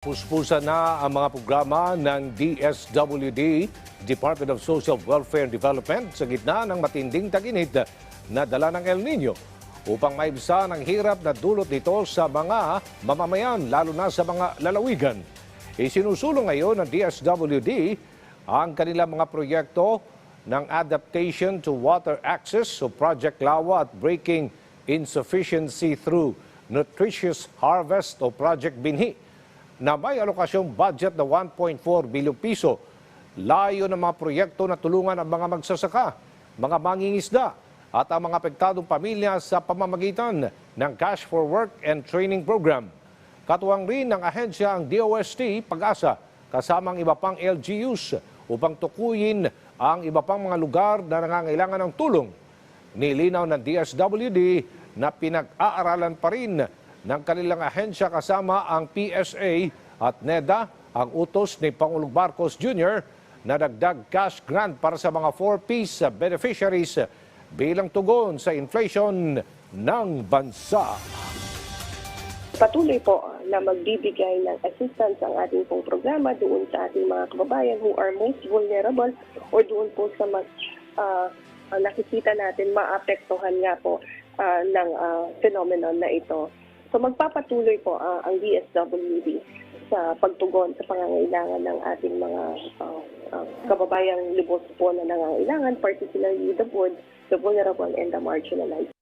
Puspusan na ang mga programa ng DSWD, Department of Social Welfare and Development, sa gitna ng matinding taginit na dala ng El Nino upang maibsan ang hirap na dulot nito sa mga mamamayan, lalo na sa mga lalawigan. Isinusulong ngayon ng DSWD ang kanilang mga proyekto ng Adaptation to Water Access o Project Lawa at Breaking Insufficiency through Nutritious Harvest o Project Binhi na may alokasyong budget na 1.4 bilyong piso. Layo ng mga proyekto na tulungan ang mga magsasaka, mga mangingisda at ang mga apektadong pamilya sa pamamagitan ng Cash for Work and Training Program. Katuwang rin ng ahensya ang DOST Pag-asa kasamang iba pang LGUs upang tukuyin ang iba pang mga lugar na nangangailangan ng tulong. Nilinaw ng DSWD na pinag-aaralan pa rin ng kanilang ahensya kasama ang PSA at NEDA ang utos ni Pangulong Marcos Jr. na dagdag cash grant para sa mga 4Ps beneficiaries bilang tugon sa inflation ng bansa. patuloy po na magbibigay ng assistance ang ating pong programa doon sa ating mga kababayan who are most vulnerable or doon po sa mas ah, nakikita natin maapektuhan nga po ah, ng ah, phenomenon na ito. So magpapatuloy po ah, ang DSWD sa pagtugon sa pangangailangan ng ating mga ah, ah, kababayang lubos po na nangangailangan, particularly the poor, the vulnerable, and the marginalized.